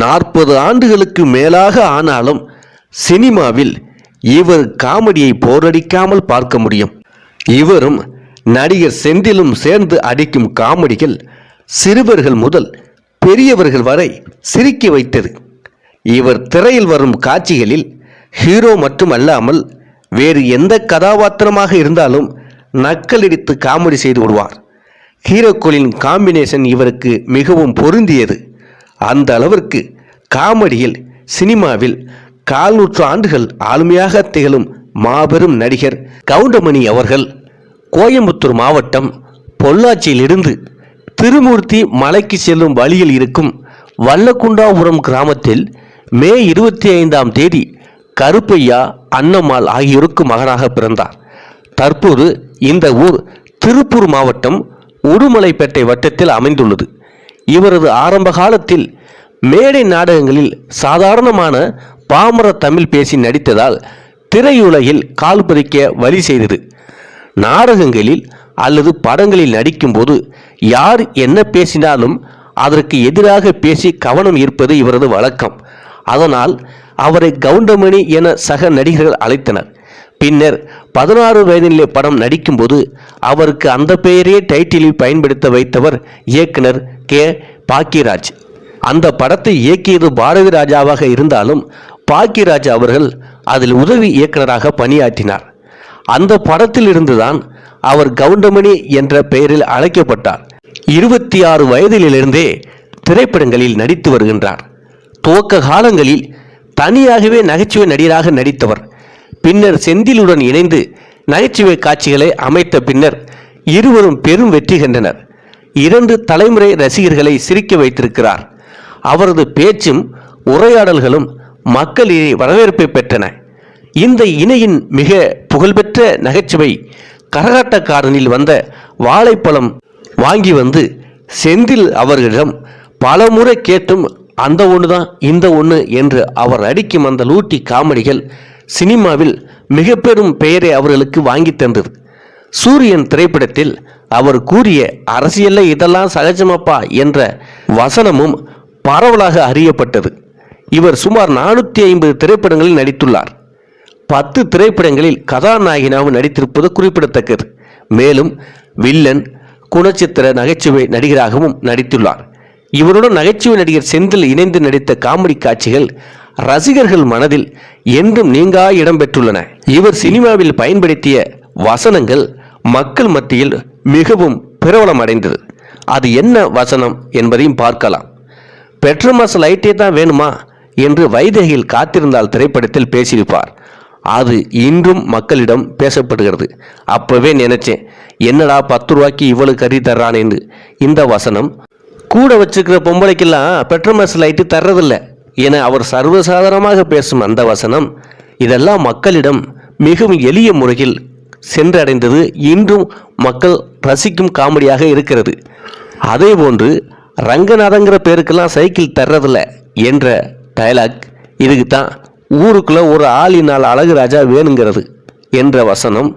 நாற்பது ஆண்டுகளுக்கு மேலாக ஆனாலும் சினிமாவில் இவர் காமெடியை போரடிக்காமல் பார்க்க முடியும். இவரும் நடிகர் செந்திலும் சேர்ந்து அடிக்கும் காமெடிகள் சிறுவர்கள் முதல் பெரியவர்கள் வரை சிரிக்க வைத்தது. இவர் திரையில் வரும் காட்சிகளில் ஹீரோ மட்டுமல்லாமல் வேறு எந்த கதாபாத்திரமாக இருந்தாலும் நக்கலடித்து காமெடி செய்து விடுவார். ஹீரோக்களின் காம்பினேஷன் இவருக்கு மிகவும் பொருந்தியது. அந்த அளவிற்கு காமெடியில் சினிமாவில் கால் நூற்று ஆண்டுகள் ஆளுமையாக திகழும் மாபெரும் நடிகர் கவுண்டமணி அவர்கள் கோயம்புத்தூர் மாவட்டம் பொள்ளாச்சியிலிருந்து திருமூர்த்தி மலைக்கு செல்லும் வழியில் இருக்கும் வல்லக்குண்டாபுரம் கிராமத்தில் மே இருபத்தி ஐந்தாம் தேதி கருப்பையா அன்னம்மாள் ஆகியோருக்கு மகனாக பிறந்தார். தற்போது இந்த ஊர் திருப்பூர் மாவட்டம் உடுமலைப்பேட்டை வட்டத்தில் அமைந்துள்ளது. இவரது ஆரம்ப காலத்தில் மேடை நாடகங்களில் சாதாரணமான பாமர தமிழ் பேசி நடித்ததால் திரையுலகில் கால் பதிக்க வழி செய்தது. நாடகங்களில் அல்லது படங்களில் நடிக்கும்போது யார் என்ன பேசினாலும் அதற்கு எதிராக பேசி கவனம் ஈர்ப்பது இவரது வழக்கம். அதனால் அவரை கவுண்டமணி என சக நடிகர்கள் அழைத்தனர். பின்னர் பதினாறு வயதிலே படம் நடிக்கும்போது அவருக்கு அந்த பெயரே டைட்டிலில் பயன்படுத்த வைத்தவர் இயக்குனர் கே பாக்கியராஜ். அந்த படத்தை இயக்கியது பாரதி ராஜாவாக இருந்தாலும் பாக்கியராஜ் அவர்கள் அதில் உதவி இயக்குனராக பணியாற்றினார். அந்த படத்தில் இருந்துதான் அவர் கவுண்டமணி என்ற பெயரில் அழைக்கப்பட்டார். இருபத்தி ஆறு வயதிலிருந்தே திரைப்படங்களில் நடித்து வருகின்றார். துவக்க காலங்களில் தனியாகவே நகைச்சுவை நடிகராக நடித்தவர். பின்னர் செந்திலுடன் இணைந்து நகைச்சுவை காட்சிகளை அமைத்த பின்னர் இருவரும் பெரும் வெற்றி கண்டனர். இரண்டு தலைமுறை ரசிகர்களை சிரிக்க வைத்திருக்கிறார். அவரது பேச்சும் உரையாடல்களும் மக்களிடையே வரவேற்பை பெற்றன. இந்த இணையின் மிக புகழ்பெற்ற நகைச்சுவை கரகாட்டக்காரனில் வந்த வாழைப்பழம் வாங்கி வந்து செந்தில் அவர்களிடம் பலமுறை கேட்டும் அந்த ஒன்று தான் இந்த ஒன்று என்று அவர் அடிக்கும் அந்த லூட்டி காமெடிகள் சினிமாவில் மிக பெரும் பெயரை அவர்களுக்கு வாங்கி தந்தது. சூரியன் திரைப்படத்தில் அவர் கூறிய அரசியல்ல இதெல்லாம் சகஜமப்பா என்ற வசனமும் பரவலாக அறியப்பட்டது. இவர் சுமார் நானூற்றி ஐம்பது திரைப்படங்களில் நடித்துள்ளார். பத்து திரைப்படங்களில் கதாநாயகனாகவும் நடித்திருப்பது குறிப்பிடத்தக்கது. மேலும் வில்லன் குணச்சித்திர நகைச்சுவை நடிகராகவும் நடித்துள்ளார். இவருடன் நகைச்சுவை நடிகர் செந்தில் இணைந்து நடித்த காமெடி காட்சிகள் ரசிகர்கள் மனதில் என்றும் நீங்கா இடம்பெற்றுள்ளன. இவர் சினிமாவில் பயன்படுத்திய வசனங்கள் மக்கள் மத்தியில் மிகவும் பிரபலம் அடைந்தது அது என்ன வசனம் என்பதையும் பார்க்கலாம். பெட்ரோமாஸ் லைட்டே தான் வேணுமா? என்று வைதேகியில் காத்திருந்தால் திரைப்படத்தில் பேசியிருப்பார். அது இன்றும் மக்களிடம் பேசப்படுகிறது. அப்பவே நினைச்சேன் என்னடா பத்து ரூபாய்க்கு இவ்வளவு கறி தர்றானேன்னு இந்த வசனம் கூட வச்சிருக்கிற பொம்பளைக்கெல்லாம் பெட்ரோமாஸ் லைட்டு தர்றதில்ல என அவர் சர்வசாதாரணமாக பேசும் அந்த வசனம் இதெல்லாம் மக்களிடம் மிகவும் எளிய முறையில் சென்றடைந்தது. இன்றும் மக்கள் ரசிக்கும் காமெடியாக இருக்கிறது. அதே போன்று ரங்கநாதங்கிற பேருக்கெல்லாம் சைக்கிள் தர்றதில்ல என்ற டயலாக் இதுக்கு தான் ஊருக்குள்ளே ஒரு ஆளினால் அழகு ராஜா வேணுங்கிறது என்ற வசனம்.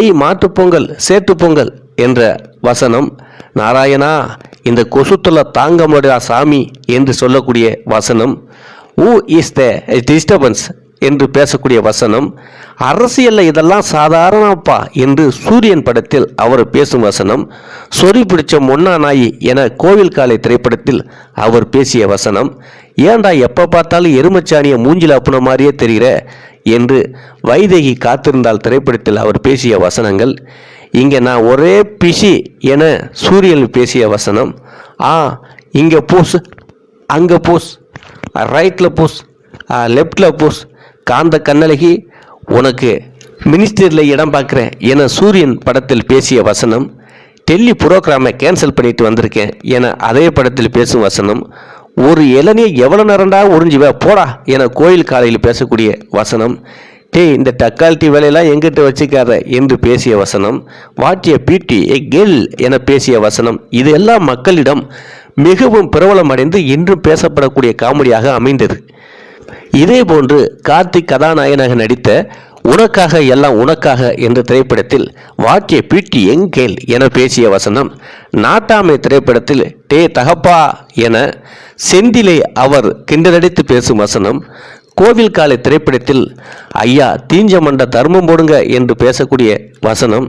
ஐ மாட்டுப்பொங்கல் சேட்டுப்பொங்கல் பொங்கல் என்ற வசனம். நாராயணா இந்த கொசுத்தொல்லை தாங்க முடியா சாமி என்று சொல்லக்கூடிய வசனம். ஊ இஸ் த டிஸ்டர்பன்ஸ் என்று பேசக்கூடிய வசனம் அரசியலில் இதெல்லாம் சாதாரணப்பா என்று சூரியன் படத்தில் அவர் பேசும் வசனம் சொறி பிடிச்ச மொன்னா நாயி என கோவில் காலை திரைப்படத்தில் அவர் பேசிய வசனம் ஏன்டா எப்போ பார்த்தாலும் எருமச்சாணியை மூஞ்சில் அப்புன மாதிரியே தெரிகிற என்று வைதேகி காத்திருந்தால் திரைப்படத்தில் அவர் பேசிய வசனங்கள் இங்கே நான் ஒரே பிசி என சூரியன் பேசிய வசனம் ஆ இங்கே போஸ் அங்கே போஸ் ரைட்டில் போஸ் லெஃப்டில் போஸ் காந்த கண்ணழகி உனக்கு மினிஸ்டரில் இடம் பார்க்குறேன் என சூரியன் படத்தில் பேசிய வசனம் டெல்லி புரோகிராமை கேன்சல் பண்ணிட்டு வந்திருக்கேன் என அதே படத்தில் பேசும் வசனம் ஒரு இளநியை எவ்வளோ நேரம்டா உறிஞ்சுவ போடா என கோயில் காலையில் பேசக்கூடிய வசனம் டேய் இந்த டக்காலிட்டி வேலையெல்லாம் எங்கிட்ட வச்சுக்காத என்று பேசிய வசனம் வாட்டிய பீட்டி ஏ கெல் என பேசிய வசனம் இது எல்லாம் மக்களிடம் மிகவும் பிரபலமடைந்து இன்றும் பேசப்படக்கூடிய காமெடியாக அமைந்தது. இதே போன்று கார்த்திக் கதாநாயகனாக நடித்த உனக்காக எல்லாம் உனக்காக என்ற திரைப்படத்தில் வாக்கிய பீட்டி எங்கேல் என பேசிய வசனம் நாட்டாமை திரைப்படத்தில் டே தகப்பா என செந்திலை அவர் கிண்டலடித்து பேசும் வசனம் கோவில் காலை திரைப்படத்தில் ஐயா தீஞ்ச மண்ட தர்மம் போடுங்க என்று பேசக்கூடிய வசனம்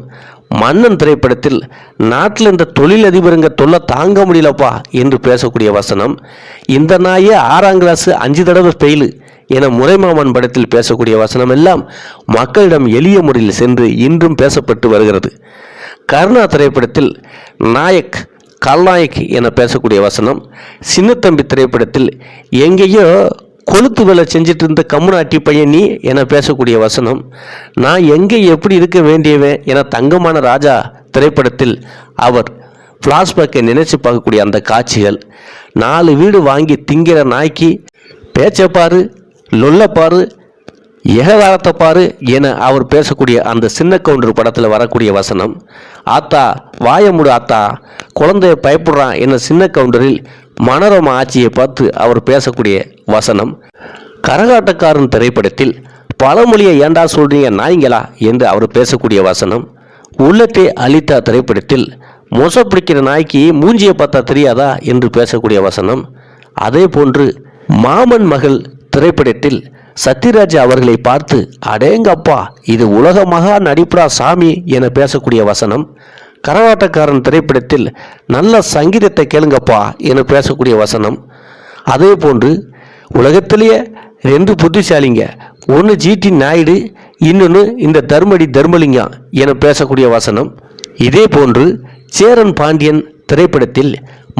மன்னன் திரைப்படத்தில் நாட்டில் இருந்த தொழிலதிபருங்க தொல்லை தாங்க முடியலப்பா என்று பேசக்கூடிய வசனம் இந்த நாயே ஆறாம் கிளாஸ் அஞ்சு தடவை ஃபெயிலு என முறைமாமன் படத்தில் பேசக்கூடிய வசனம் எல்லாம் மக்களிடம் எளிய முறையில் சென்று இன்றும் பேசப்பட்டு வருகிறது. கருணா திரைப்படத்தில் நாயக் கல்நாயக் என பேசக்கூடிய வசனம் சின்னத்தம்பி திரைப்படத்தில் எங்கேயோ கொளுத்து வேலை செஞ்சுட்டு இருந்த கம்முனாட்டி பையன் நீ என பேசக்கூடிய வசனம் நான் எங்கே எப்படி இருக்க வேண்டியவன் என தங்கமான ராஜா திரைப்படத்தில் அவர் ஃப்ளாஷ்பேக்கை நினைச்சு பார்க்கக்கூடிய அந்த காட்சிகள். நாலு வீடு வாங்கி திங்கிற நாய்க்கு பேச்சை லொல்லப்பாரு லொல்ல எகதாரத்தை பாரு என அவர் பேசக்கூடிய அந்த சின்ன கவுண்டர் படத்தில் வரக்கூடிய வசனம். ஆத்தா வாயமுடு ஆத்தா குழந்தைய பயப்படுறான் என சின்ன கவுண்டரில் மனோரம ஆட்சியை பார்த்து அவர் பேசக்கூடிய வசனம் கரகாட்டக்காரன் திரைப்படத்தில் பழமொழியை ஏண்டா சொல்றீங்க நாய்ங்களா என்று அவர் பேசக்கூடிய வசனம் உள்ளத்தை அளித்தா திரைப்படத்தில் மொச பிடிக்கிற நாய்க்கு மூஞ்சியை பார்த்தா தெரியாதா என்று பேசக்கூடிய வசனம் அதே போன்று மாமன் மகள் திரைப்படத்தில் சத்யராஜ் அவர்களை பார்த்து அடேங்கப்பா இது உலக மகா நடிப்புடா சாமி என பேசக்கூடிய வசனம் கரகாட்டக்காரன் திரைப்படத்தில் நல்ல சங்கீதத்தை கேளுங்கப்பா என பேசக்கூடிய வசனம். அதே போன்று உலகத்திலேயே ரெண்டு புத்திசாலிங்க ஒன்று ஜிடி நாயுடு இன்னொன்று இந்த தர்மடி தர்மலிங்கம் என பேசக்கூடிய வசனம். இதே போன்று சேரன் பாண்டியன் திரைப்படத்தில்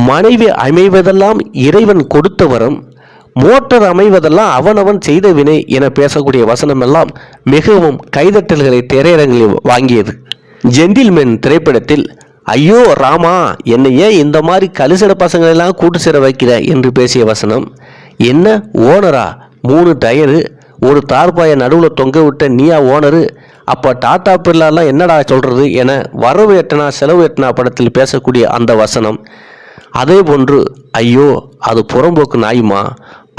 மனைவி அமைவதெல்லாம் இறைவன் கொடுத்த வரம் மோட்டார் அமைவதெல்லாம் அவனவன் செய்த வினை என பேசக்கூடிய வசனமெல்லாம் மிகவும் கைதட்டல்களை திரையரங்கில் வாங்கியது. ஜென்டில்மென் திரைப்படத்தில் ஐயோ ராமா என்னை ஏன் இந்த மாதிரி கலுசட பசங்களெல்லாம் கூட்டு சேர வைக்கிற? என்று பேசிய வசனம் என்ன ஓனரா? மூணு டயரு ஒரு தார்பாயை நடுவில் தொங்க விட்ட நீயா ஓனரு? அப்போ டாட்டா பிர்லாலாம் என்னடா சொல்கிறது என வரவு எட்டனா செலவு எட்டனா படத்தில் பேசக்கூடிய அந்த வசனம். அதே போன்று ஐயோ அது புறம்போக்கு நாயுமா?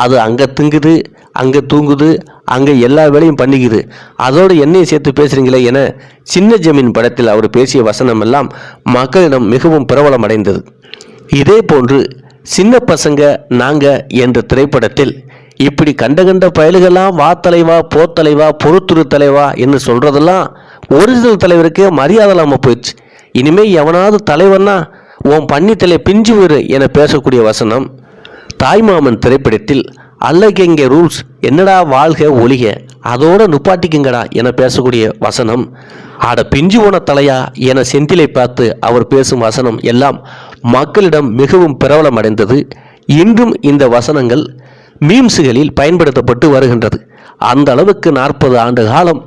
அது அங்கே திங்குது அங்கே தூங்குது அங்கே எல்லா வேலையும் பண்ணிக்குது. அதோடு என்னையும் சேர்த்து பேசுகிறீங்களே என சின்ன ஜமீன் படத்தில் அவர் பேசிய வசனம் எல்லாம் மக்களிடம் மிகவும் பிரபலம் அடைந்தது இதே போன்று சின்ன பசங்க நாங்க என்ற திரைப்படத்தில் இப்படி கண்ட கண்ட பயலுகெல்லாம் வா தலைவா போ தலைவா பொறுத்துரு தலைவா என்று சொல்கிறதெல்லாம் ஒரிஜினல் தலைவருக்கு மரியாதை இல்லாமல் போயிடுச்சு. இனிமேல் எவனாவது தலைவன்னா உன் பண்ணி தலை பிஞ்சு வீடு என பேசக்கூடிய வசனம் தாய்மாமன் திரைப்படத்தில் அல்லகெங்க ரூல்ஸ் என்னடா வாழ்க ஒழிக அதோட நுப்பாட்டிக்குங்கடா என பேசக்கூடிய வசனம். ஆட பிஞ்சு போன தலையா என செந்திலை பார்த்து அவர் பேசும் வசனம் எல்லாம் மக்களிடம் மிகவும் பிரபலம் அடைந்தது. இன்றும் இந்த வசனங்கள் மீம்ஸுகளில் பயன்படுத்தப்பட்டு வருகின்றது. அந்த அளவுக்கு நாற்பது ஆண்டு காலம்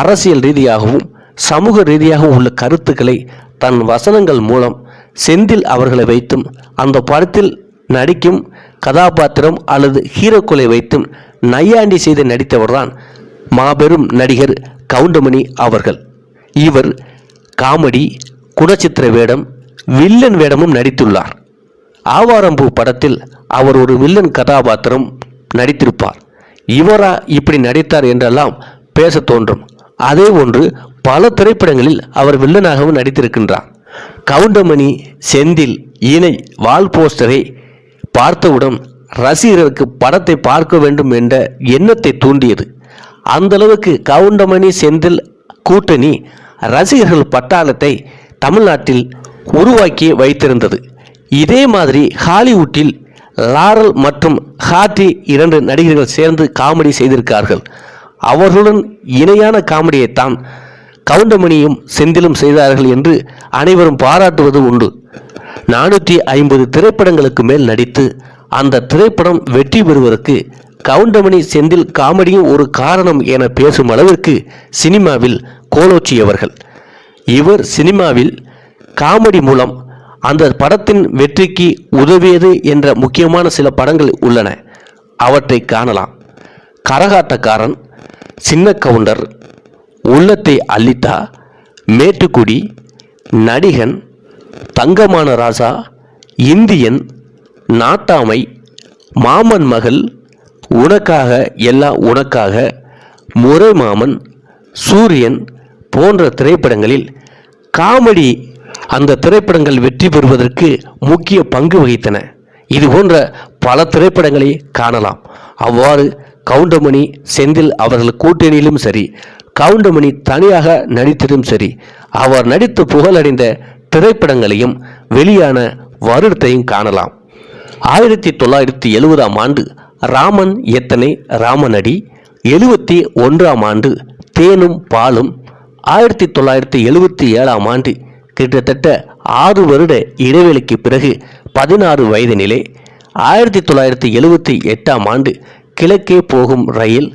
அரசியல் ரீதியாகவும் சமூக ரீதியாகவும் உள்ள கருத்துக்களை தன் வசனங்கள் மூலம் செந்தில் அவர்களை வைத்தும் அந்த படத்தில் நடிக்கும் கதாபாத்திரம் அல்லது ஹீரோக்களை வைத்தும் நையாண்டி செய்து நடித்தவர்தான் மாபெரும் நடிகர் கவுண்டமணி அவர்கள். இவர் காமெடி குணச்சித்திர வேடம் வில்லன் வேடமும் நடித்துள்ளார். ஆவாரம்பூ படத்தில் அவர் ஒரு வில்லன் கதாபாத்திரம் நடித்திருப்பார். இவரா இப்படி நடித்தார் என்றெல்லாம் பேச தோன்றும். அதே ஒன்று பல திரைப்படங்களில் அவர் வில்லனாகவும் நடித்திருக்கின்றார். கவுண்டமணி செந்தில் இணை வால் போஸ்டரை பார்த்தவுடன் ரசிகர்களுக்கு படத்தை பார்க்க வேண்டும் என்ற எண்ணத்தை தூண்டியது. அந்த அளவுக்கு கவுண்டமணி செந்தில் கூட்டணி ரசிகர்கள் பட்டாளத்தை தமிழ்நாட்டில் உருவாக்கி வைத்திருந்தது. இதே மாதிரி ஹாலிவுட்டில் லாரல் மற்றும் ஹார்டி இரண்டு நடிகர்கள் சேர்ந்து காமெடி செய்திருக்கார்கள் அவர்களுடன் இணையான காமெடியைத்தான் கவுண்டமணியும் செந்திலும் செய்தார்கள் என்று அனைவரும் பாராட்டுவது உண்டு. நானூற்றி ஐம்பது திரைப்படங்களுக்கு மேல் நடித்து அந்த திரைப்படம் வெற்றி பெறுவதற்கு கவுண்டமணி செந்தில் காமெடியும் ஒரு காரணம் என பேசும் அளவிற்கு சினிமாவில் கோலோச்சியவர்கள் இவர் சினிமாவில் காமெடி மூலம் அந்த படத்தின் வெற்றிக்கு உதவியது என்ற முக்கியமான சில படங்கள் உள்ளன. அவற்றை காணலாம். கரகாட்டக்காரன் சின்ன கவுண்டர் உள்ளத்தை அள்ளித்தா மேட்டுக்குடி நடிகன் தங்கமான ராசா இந்தியன் நாட்டாமை மாமன் மகள் உனக்காக எல்லாம் உனக்காக முறை மாமன் சூரியன் போன்ற திரைப்படங்களில் காமெடி அந்த திரைப்படங்கள் வெற்றி பெறுவதற்கு முக்கிய பங்கு வகித்தன. இது போன்ற பல திரைப்படங்களை காணலாம். அவ்வாறு கவுண்டமணி செந்தில் அவர்கள் கூட்டணியிலும் சரி கவுண்டமணி தனியாக நடித்ததும் சரி அவர் நடித்து புகழடைந்த திரைப்படங்களையும் வெளியான வருடத்தையும் காணலாம். ஆயிரத்தி தொள்ளாயிரத்தி எழுபதாம் ஆண்டு ராமன் எத்தனை ராமனடி எழுபத்தி ஒன்றாம் ஆண்டு தேனும் பாலும் ஆயிரத்தி தொள்ளாயிரத்தி எழுபத்தி ஏழாம் ஆண்டு கிட்டத்தட்ட ஆறு வருட இடைவெளிக்கு பிறகு பதினாறு வயதினிலே ஆயிரத்தி தொள்ளாயிரத்தி எழுபத்தி எட்டாம் ஆண்டு கிழக்கே போகும் ரயில்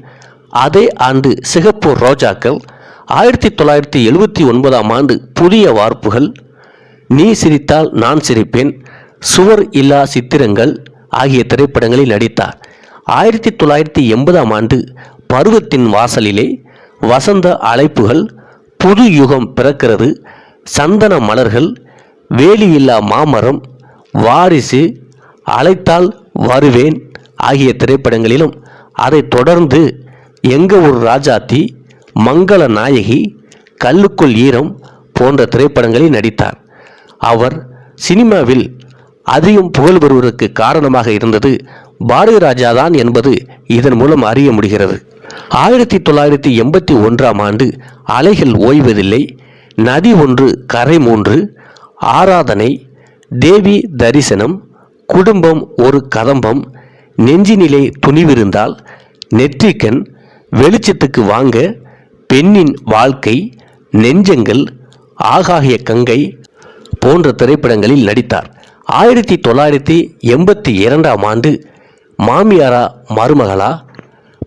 அதே ஆண்டு சிகப்பு ரோஜாக்கள். ஆயிரத்தி தொள்ளாயிரத்தி எழுபத்தி ஒன்பதாம் ஆண்டு புதிய வார்ப்புகள். நீ சிரித்தால் நான் சிரிப்பேன். சுவர் இல்லா சித்திரங்கள் ஆகிய திரைப்படங்களில் நடித்தார். ஆயிரத்தி தொள்ளாயிரத்தி எண்பதாம் ஆண்டு பருவத்தின் வாசலிலே வசந்த அழைப்புகள் புது யுகம் பிறக்கிறது சந்தன மலர்கள் வேலியில்லா மாமரம் வாரிசு அழைத்தால் வருவேன் ஆகிய திரைப்படங்களிலும் அதைத் தொடர்ந்து எங்க ஒரு ராஜாத்தி மங்கள நாயகி கல்லுக்குள் ஈரம் போன்ற திரைப்படங்களில் நடித்தார். அவர் சினிமாவில் அதிகம் புகழ் பெறுவதற்கு காரணமாக இருந்தது பாரதி ராஜா தான் என்பது இதன் மூலம் அறிய முடிகிறது. ஆயிரத்தி தொள்ளாயிரத்தி எண்பத்தி ஒன்றாம் ஆண்டு அலைகள் ஓய்வதில்லை. நதி ஒன்று கரை மூன்று ஆராதனை தேவி தரிசனம் குடும்பம் ஒரு கதம்பம் நெஞ்சினிலே துணிவிருந்தால் நெற்றிக்கண் வெளிச்சத்துக்கு வாங்க பெண்ணின் வாழ்க்கை நெஞ்சங்கள் ஆகாய கங்கை போன்ற திரைப்படங்களில் நடித்தார். ஆயிரத்தி தொள்ளாயிரத்தி எண்பத்தி இரண்டாம் ஆண்டு மாமியாரா மருமகளா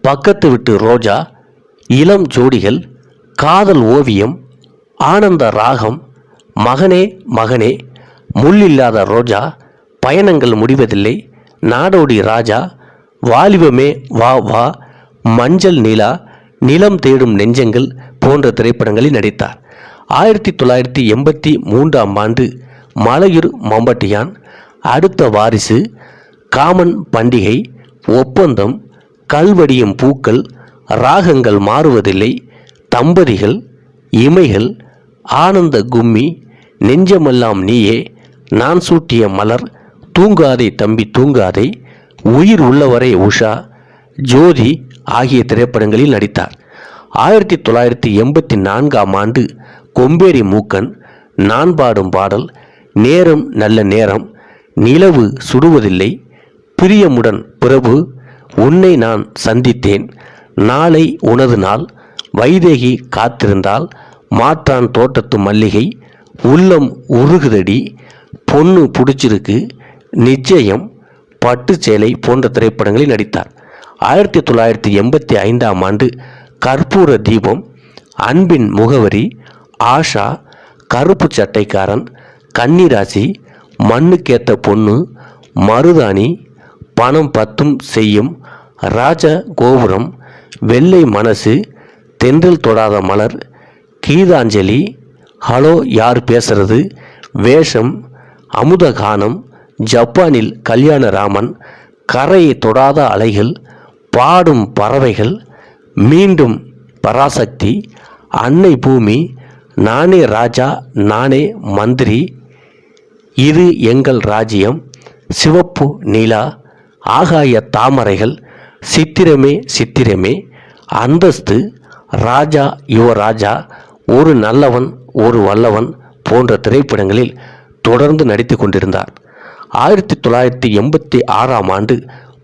பக்கத்து விட்டு ரோஜா இளம் ஜோடிகள் காதல் ஓவியம் ஆனந்த ராகம் மகனே மகனே முள்ளில்லாத ரோஜா பயணங்கள் முடிவதில்லை நாடோடி ராஜா வாலிபமே வா வா மஞ்சள் நிலா நிலம் தேடும் நெஞ்சங்கள் போன்ற திரைப்படங்களில் நடித்தார். ஆயிரத்தி தொள்ளாயிரத்தி எண்பத்தி மூன்றாம் ஆண்டு மலையூர் மம்பட்டியான் அடுத்த வாரிசு காமன் பண்டிகை ஒப்பந்தம் கல்வடியும் பூக்கள் ராகங்கள் மாறுவதில்லை தம்பதிகள் இமைகள் ஆனந்த கும்மி நெஞ்சமெல்லாம் நீயே நான் சூட்டிய மலர் தூங்காதே தம்பி தூங்காதே உயிர் உள்ளவரை உஷா ஜோதி ஆகிய திரைப்படங்களில் நடித்தார். ஆயிரத்தி தொள்ளாயிரத்தி எண்பத்தி நான்காம் ஆண்டு கொம்பேரி மூக்கன் நான் பாடும் பாடல் நேரம் நல்ல நேரம் நிலவு சுடுவதில்லை பிரியமுடன் பிரபு உன்னை நான் சந்தித்தேன் நாளை உனது நாள் வைதேகி காத்திருந்தால் மாற்றான் தோட்டத்து மல்லிகை உள்ளம் உருகுதடி பொண்ணு பிடிச்சிருக்கு நிச்சயம் பட்டு சேலை போன்ற திரைப்படங்களில் நடித்தார். ஆயிரத்தி தொள்ளாயிரத்தி எண்பத்தி ஐந்தாம் ஆண்டு கற்பூர தீபம் அன்பின் முகவரி ஆஷா கருப்பு சட்டைக்காரன் கன்னிராசி மண்ணுக்கேத்த பொண்ணு மருதாணி பணம் பத்தும் செய்யும் ராஜ கோபுரம் வெள்ளை மனசு தென்றல் தொடாத மலர் கீதாஞ்சலி ஹலோ யார் பேசுறது வேஷம் அமுதகானம் ஜப்பானில் கல்யாணராமன் கரையை தொடாத அலைகள் பாடும் பறவைகள் மீண்டும் பராசக்தி அன்னை பூமி நானே ராஜா நானே மந்திரி இது எங்கள் ராஜ்யம் சிவப்பு நிலா ஆகாய தாமரைகள் சித்திரமே சித்திரமே அந்தஸ்து ராஜா யுவ ராஜா ஒரு நல்லவன் ஒரு வல்லவன் போன்ற திரைப்படங்களில் தொடர்ந்து நடித்து கொண்டிருந்தார். ஆயிரத்தி தொள்ளாயிரத்தி எண்பத்தி ஆறாம் ஆண்டு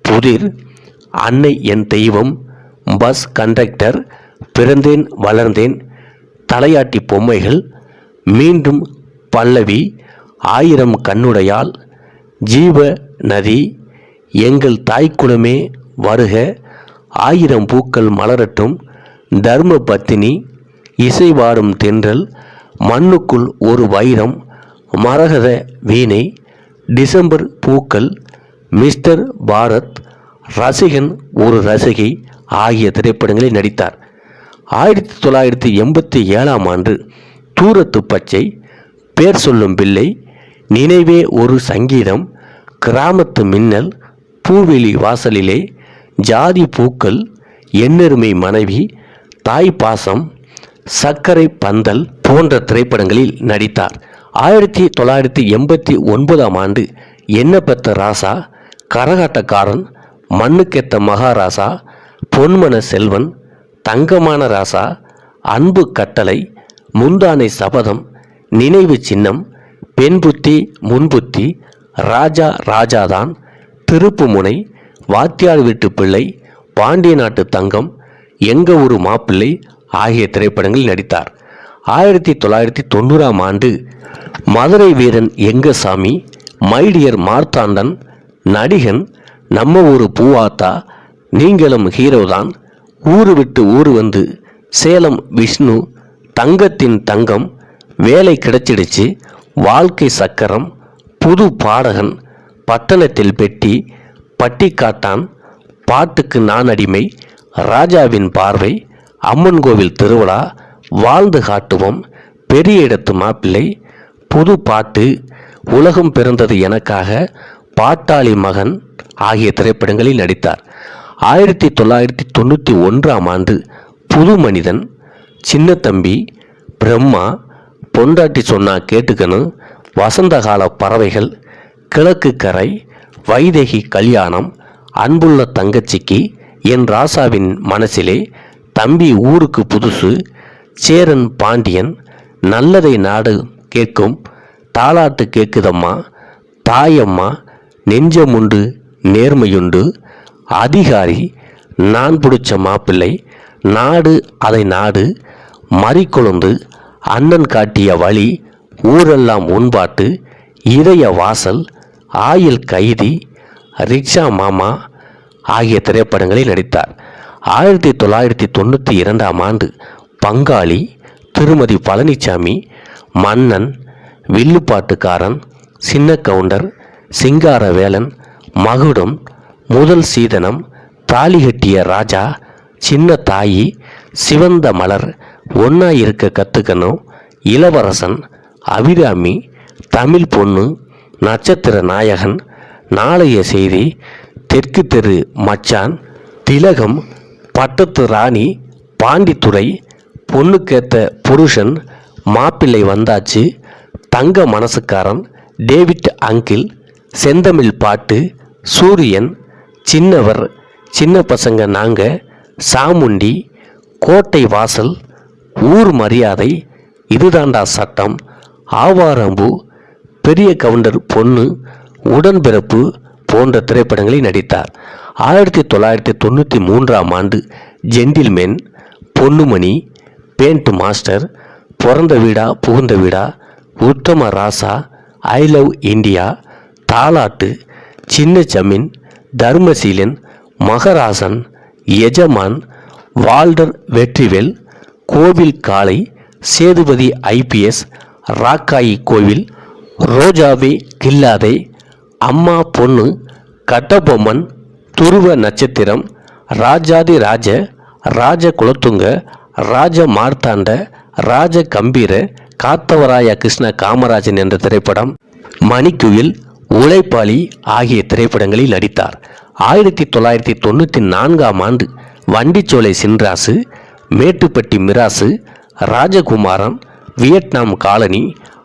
புதிர் அன்னை என் தெய்வம் பஸ் கண்டக்டர் பிறந்தேன் வளர்ந்தேன் தலையாட்டி பொம்மைகள் மீண்டும் பல்லவி ஆயிரம் கண்ணுடையால் ஜீவ நதி எங்கள் தாய்க்குளமே வருக ஆயிரம் பூக்கள் மலரட்டும் தர்ம பத்தினி இசைவாடும் தென்றல் மண்ணுக்குள் ஒரு வைரம் மரகத வீணை டிசம்பர் பூக்கள் மிஸ்டர் பாரத் ரசிகன் ஒரு ரசிகை ஆகிய திரைப்படங்களில் நடித்தார். ஆயிரத்தி தொள்ளாயிரத்தி எண்பத்தி ஏழாம் ஆண்டு தூரத்து பச்சை பேர் சொல்லும் பிள்ளை நினைவே ஒரு சங்கீதம் கிராமத்து மின்னல் பூவெளி வாசலிலே ஜாதி பூக்கள் எண்ணெருமை மனைவி தாய் பாசம் சர்க்கரை பந்தல் போன்ற திரைப்படங்களில் நடித்தார். ஆயிரத்தி தொள்ளாயிரத்தி எண்பத்தி ஒன்பதாம் ஆண்டு என்ன பெத்த ராசா கரகாட்டக்காரன் மண்ணுக்கெத்த மகாராசா பொன்மன செல்வன் தங்கமான ராசா அன்பு கட்டளை முந்தானை சபதம் நினைவு சின்னம் பெண் புத்தி முன்புத்தி ராஜா ராஜாதான் திருப்புமுனை வாத்தியார் வீட்டு பிள்ளை பாண்டிய நாட்டு தங்கம் எங்க ஊரு மாப்பிள்ளை ஆகிய திரைப்படங்களில் நடித்தார். ஆயிரத்தி தொள்ளாயிரத்தி தொண்ணூறாம் ஆண்டு மதுரை வீரன் எங்கசாமி மைடியர் மார்த்தாண்டன் நடிகன் நம்ம ஊரு பூவாத்தா நீங்களும் ஹீரோ தான். ஊரு விட்டு ஊர் வந்து சேலம் விஷ்ணு தங்கத்தின் தங்கம் வேலை கிடைச்சிடுச்சு வாழ்க்கை சக்கரம் புது பாடகன் பட்டணத்தில் பெட்டி பட்டிக்காட்டான் பாட்டுக்கு நான் அடிமை ராஜாவின் பார்வை அம்மன் கோவில் திருவிழா வாழ்ந்து காட்டுவோம் பெரிய இடத்து மாப்பிள்ளை புது பாட்டு உலகம் பிறந்தது எனக்காக பாட்டாளி மகன் ஆகிய திரைப்படங்களில் நடித்தார். ஆயிரத்தி தொள்ளாயிரத்தி தொண்ணூற்றி ஒன்றாம் ஆண்டு புது மனிதன் சின்ன தம்பி பிரம்மா பொண்டாட்டி சொன்னா கேட்டுக்கணும் வசந்தகால பறவைகள் கிழக்கு கரை வைதேகி கல்யாணம் அன்புள்ள தங்கச்சிக்கு என் ராசாவின் மனசிலே தம்பி ஊருக்கு புதுசு சேரன் பாண்டியன் நல்லதை நாடு கேட்கும் தாலாட்டு கேட்குதம்மா தாயம்மா நெஞ்சமுண்டு நேர்மையுண்டு அதிகாரி நான் பிடிச்ச மாப்பிள்ளை நாடு அதை நாடு மறிக்கொழுந்து அண்ணன் காட்டிய வழி ஊரெல்லாம் உண்பாட்டு இதய வாசல் ஆயில் கைதி ரிக்ஷா மாமா ஆகிய திரைப்படங்களில் நடித்தார். ஆயிரத்தி தொள்ளாயிரத்தி தொண்ணூற்றி இரண்டாம் ஆண்டு பங்காளி திருமதி பழனிசாமி மன்னன் வில்லுப்பாட்டுக்காரன் சின்ன கவுண்டர் சிங்காரவேலன் மகுடம் முதல் சீதனம் தாலி கட்டிய ராஜா சின்ன தாயி சிவந்த மலர் ஒன்றா இருக்க கற்றுக்கணும் இளவரசன் அபிராமி தமிழ் பொண்ணு நட்சத்திர நாயகன் நாளைய செய்தி தெற்கு தெரு மச்சான் திலகம் பட்டத்து ராணி பாண்டித்துறை பொண்ணுக்கேத்த புருஷன் மாப்பிள்ளை வந்தாச்சு தங்க மனசுக்காரன் டேவிட் அங்கிள் செந்தமிழ் பாட்டு சூரியன் சின்னவர் சின்ன பசங்க நாங்கள் சாமுண்டி கோட்டை வாசல் ஊர் மரியாதை இதுதாண்டா சட்டம் ஆவாரம்பு பெரிய கவுண்டர் பொண்ணு உடன்பிறப்பு போன்ற திரைப்படங்களில் நடித்தார். ஆயிரத்தி தொள்ளாயிரத்தி தொண்ணூற்றி மூன்றாம் ஆண்டு ஜென்டில்மேன் பொன்னுமணி பேண்ட் மாஸ்டர் பிறந்த வீடா புகுந்த வீடா உத்தம ராசா ஐ லவ் இந்தியா தாலாட்டு சின்ன ஜமீன் தர்மசீலன் மகராசன் எஜமான் வால்டர் வெற்றிவேல் கோவில் காளை சேதுபதி ஐபிஎஸ் ராக்காயி கோவில் ரோஜாவே கில்லாதே அம்மா பொண்ணு கட்டபொம்மன் துருவ நட்சத்திரம் ராஜாதி ராஜ ராஜ குலத்துங்க ராஜ மார்த்தாண்ட ராஜ கம்பீர காத்தவராய கிருஷ்ண காமராஜன் என்ற திரைப்படம் மணிக்குயில் உழைப்பாளி ஆகிய திரைப்படங்களில் நடித்தார். ஆயிரத்தி தொள்ளாயிரத்தி தொண்ணூற்றி நான்காம் ஆண்டு வண்டிச்சோலை சின்ராசு மேட்டுப்பட்டி மிராசு ராஜகுமாரன் வியட்நாம் காலனி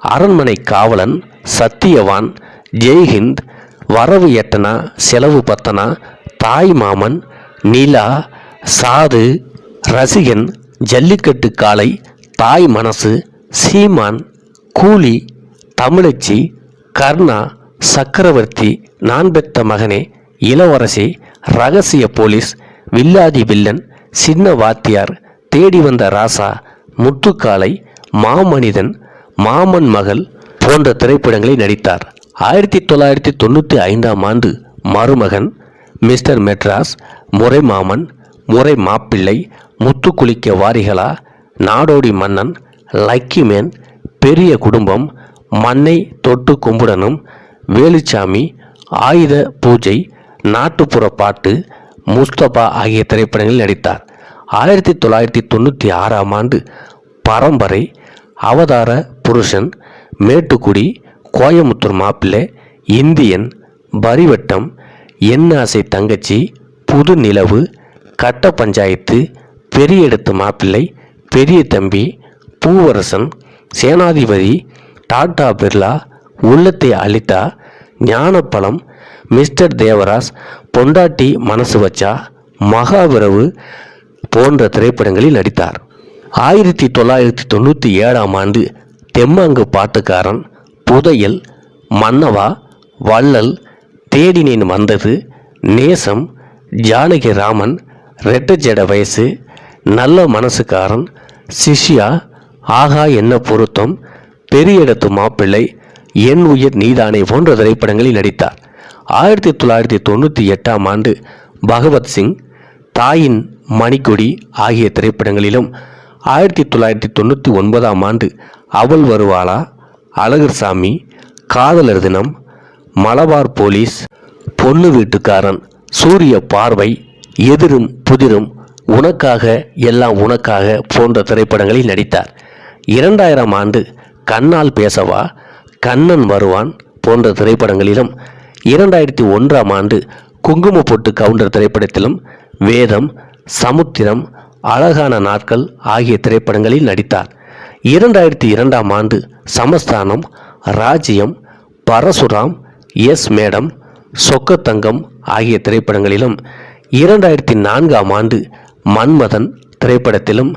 அரண்மனை காவலன் சத்தியவான் ஜெய்ஹிந்த் வரவு எட்டனா செலவு பத்தனா தாய் மாமன் நிலா சாது ரசிகன் ஜல்லிக்கட்டு காளை தாய் மனசு சீமான் கூலி தமிழச்சி கர்ணா சக்கரவர்த்தி நான் பெத்த மகனே இளவரசி ரகசிய போலீஸ் வில்லாதி வில்லன் சின்ன வாத்தியார் தேடி வந்த ராசா முத்துக்காலை மாமனிதன் மாமன் மகள் போன்ற திரைப்படங்களில் நடித்தார். ஆயிரத்தி தொள்ளாயிரத்தி தொண்ணூற்றி ஐந்தாம் ஆண்டு மருமகன் மிஸ்டர் மெட்ராஸ் முறை மாமன் முறை மாப்பிள்ளை முத்து குளிக்க வாரிகளா நாடோடி மன்னன் லக்கி மேன் பெரிய குடும்பம் மண்ணை தொட்டு கும்புடனும் வேலுச்சாமி ஆயுத பூஜை நாட்டுப்புற பாட்டு முஸ்தபா ஆகிய திரைப்படங்களில் நடித்தார். ஆயிரத்தி தொள்ளாயிரத்தி தொண்ணூற்றி ஆறாம் ஆண்டு பரம்பரை அவதார புருஷன் மேட்டுக்குடி கோயமுத்தூர் மாப்பிள்ளை இந்தியன் பரிவட்டம் என்னாசை தங்கச்சி புது நிலவு கட்ட பஞ்சாயத்து பெரிய இடத்து மாப்பிள்ளை பெரிய தம்பி பூவரசன் சேனாதிபதி டாடா பிர்லா உள்ளத்தை அழித்தா ஞானப்பழம் மிஸ்டர் தேவராஸ் பொண்டாட்டி மனசு வச்சா மகாவிரவு போன்ற திரைப்படங்களில் நடித்தார். ஆயிரத்தி தொள்ளாயிரத்தி தொண்ணூற்றி ஏழாம் ஆண்டு தெம்மாங்கு பாட்டுக்காரன் புதையல் மன்னவா வள்ளல் தேடினேன் வந்தது நேசம் ஜானகி ராமன் ரெட்டஜட வயசு நல்ல மனசுக்காரன் சிஷ்யா ஆகா என்ன பொருத்தம் பெரிய இடத்து மாப்பிள்ளை என் உயிர் நீதானே போன்ற திரைப்படங்களில் நடித்தார். ஆயிரத்தி தொள்ளாயிரத்தி தொண்ணூற்றி எட்டாம் ஆண்டு பகவத் சிங் தாயின் மணிக்கொடி ஆகிய திரைப்படங்களிலும் ஆயிரத்தி தொள்ளாயிரத்தி தொண்ணூற்றி ஒன்பதாம் ஆண்டு அவள் வருவாளா அழகர் சாமி காதலர் தினம் மலபார் போலீஸ் பொண்ணு வீட்டுக்காரன் சூரிய பார்வை எதிரும் புதிரும் உனக்காக எல்லாம் உனக்காக போன்ற திரைப்படங்களில் நடித்தார். இரண்டாயிரம் ஆண்டு கண்ணால் பேசவா கண்ணன் வருவான் போன்ற திரைப்படங்களிலும். இரண்டாயிரத்தி ஒன்றாம் ஆண்டு குங்கும பொட்டு கவுண்டர் திரைப்படத்திலும் வேதம் சமுத்திரம் அழகான நாட்கள் ஆகிய திரைப்படங்களில் நடித்தார். இரண்டாயிரத்தி இரண்டாம் ஆண்டு சமஸ்தானம் ராஜ்யம் பரசுராம் எஸ் மேடம் சொக்கத்தங்கம் ஆகிய திரைப்படங்களிலும் இரண்டாயிரத்தி நான்காம் ஆண்டு மன்மதன் திரைப்படத்திலும்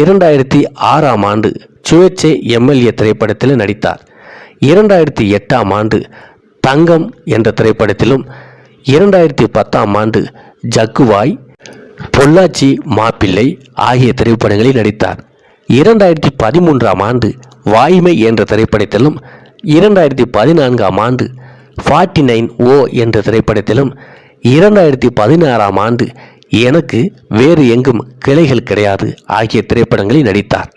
இரண்டாயிரத்தி ஆறாம் ஆண்டு சுயேட்சை எம்எல்ஏ திரைப்படத்தில் நடித்தார். இரண்டாயிரத்தி எட்டாம் ஆண்டு தங்கம் என்ற திரைப்படத்திலும் இரண்டாயிரத்தி பத்தாம் ஆண்டு ஜக்குவாய் பொள்ளாச்சி மாப்பிள்ளை ஆகிய திரைப்படங்களில் நடித்தார். இரண்டாயிரத்தி பதிமூன்றாம் ஆண்டு வாய்மை என்ற திரைப்படத்திலும் இரண்டாயிரத்தி பதினான்காம் ஆண்டு ஃபார்ட்டி நைன் ஓ என்ற திரைப்படத்திலும் இரண்டாயிரத்தி பதினாறாம் ஆண்டு எனக்கு வேறு எங்கும் கிளைகள் கிடையாது ஆகிய திரைப்படங்களில் நடித்தார்.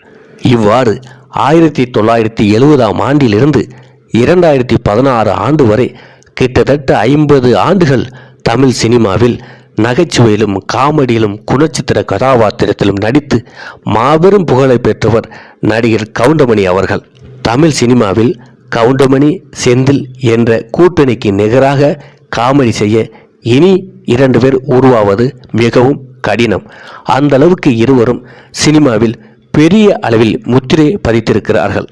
இவ்வாறு ஆயிரத்தி தொள்ளாயிரத்தி எழுபதாம் ஆண்டிலிருந்து இரண்டாயிரத்தி பதினாறு ஆண்டு வரை கிட்டத்தட்ட ஐம்பது ஆண்டுகள் தமிழ் சினிமாவில் நகைச்சுவையிலும் காமெடியிலும் குணச்சித்திர கதாபாத்திரத்திலும் நடித்து மாபெரும் புகழை பெற்றவர் நடிகர் கவுண்டமணி அவர்கள். தமிழ் சினிமாவில் கவுண்டமணி செந்தில் என்ற கூட்டணிக்கு நிகராக காமெடி செய்ய இனி இரண்டு பேர் உருவாவது மிகவும் கடினம். அந்த அளவுக்கு இருவரும் சினிமாவில் பெரிய அளவில் முத்திரை பதித்திருக்கிறார்கள்.